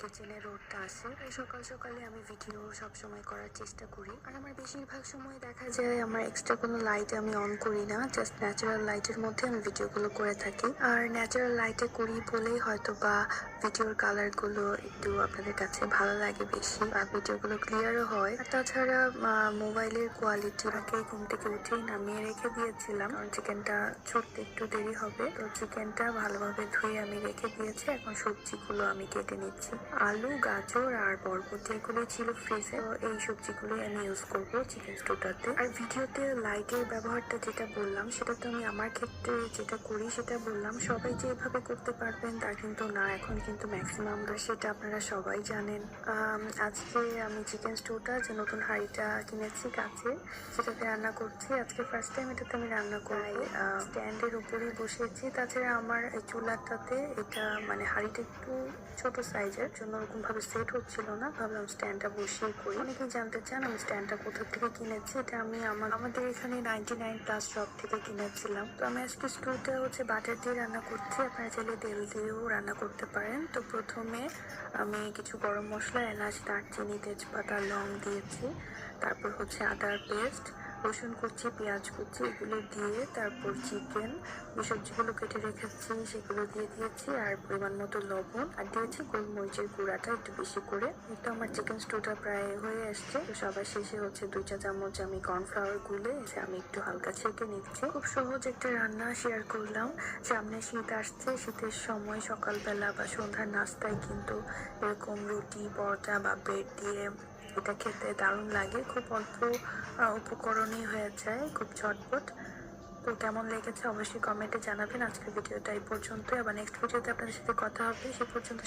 কিচেনে রোডটা আসে তাই সকাল সকালে আমি ভিডিও সবসময় করার চেষ্টা করি। আর আমার বেশিরভাগ সময় দেখা যায় আমার এক্সট্রা কোনো লাইট আমি অন করি না জাস্ট ন্যাচারাল লাইটের মধ্যে আমি ভিডিওগুলো করে থাকি। আর ন্যাচারাল লাইটে করি বলেই হয়তো বা ভিডিওর কালারগুলো একটু আপনাদের কাছে ভালো লাগে বেশি বা ভিডিওগুলো ক্লিয়ারও হয়। আর তাছাড়া মোবাইলের কোয়ালিটি আগে ঘুম থেকে উঠেই নামিয়ে রেখে দিয়েছিলাম। কারণ চিকেনটা ছুটতে একটু দেরি হবে। তো চিকেনটা ভালোভাবে ধুয়ে আমি রেখে দিয়েছি। এখন সবজিগুলো আমি কেটে নিচ্ছি। আলু গাজর আর বরবটি এগুলো ছিল ফ্রিজে তো এই সবজিগুলোই আমি ইউজ করব চিকেন স্টোটাতে আর ভিডিওতে লাইটের ব্যবহারটা যেটা বললাম সেটা তো আমি আমার ক্ষেত্রে যেটা করি সেটা বললাম। সবাই যে এভাবে করতে পারবেন তা কিন্তু না। এখন কিন্তু ম্যাক্সিমাম সেটা আপনারা সবাই জানেন। আজকে আমি চিকেন স্টোটা যে নতুন হাঁড়িটা কিনেছি কাছে সেটাতে রান্না করছি। আজকে ফার্স্ট টাইম এটাতে আমি রান্না করাই স্ট্যান্ডের উপরেই বসেছি। তাছাড়া আমার এই চুলাটাতে এটা মানে হাঁড়িটা একটু ছোট সাইজের জন্য ওরকম ভাবে সেট হচ্ছিল না। ভাবলাম স্ট্যান্ডটা বসিয়ে করি। অনেকেই জানতে চান আমি স্ট্যান্ডটা কোথা থেকে কিনেছি? এটা আমি আমার, আমাদের এখানে নাইনটি নাইন প্লাস শপ থেকে কিনেছিলাম। তো আমি আজকে স্টুটা হচ্ছে বাটার দিয়ে রান্না করছি। আপনারা চাইলে তেল দিয়েও রান্না করতে পারেন। তো প্রথমে আমি কিছু গরম মশলা, এলাচ, দারচিনি, তেজপাতা, লং দিয়েছি। তারপর হচ্ছে আদার পেস্ট রসুন কুচি, পেঁয়াজ কুচি, এগুলো দিয়ে তারপর চিকেন যে সবজিগুলো কেটে রেখেছি, সেগুলো দিয়ে দিয়েছি, আর পরিমাণ মতো লবণ, আর দিয়েছি গোলমরিচের গুঁড়াটা একটু বেশি করে। তো আমার চিকেন স্টোটা প্রায় হয়ে আসছে। তো সবার শেষে হচ্ছে দুই চা চামচ আমি কর্নফ্লাওয়ার গুলে, এসে আমি একটু হালকা ছেঁকে নিচ্ছি। খুব সহজ একটা রান্না শেয়ার করলাম। সামনে শীত আসছে, শীতের সময় সকালবেলা বা সন্ধ্যার নাস্তায় কিন্তু এরকম রুটি, পরোটা বা ব্রেড দিয়ে এটা খেতে দারুণ লাগে, খুব অল্প উপকরণই হয়ে যায়, খুব ঝটপট। তো কেমন লেগেছে অবশ্যই কমেন্টে জানাবেন। আজকের ভিডিওটা এই পর্যন্তই। আবার নেক্সট ভিডিওতে আপনাদের সাথে কথা হবে, সে পর্যন্ত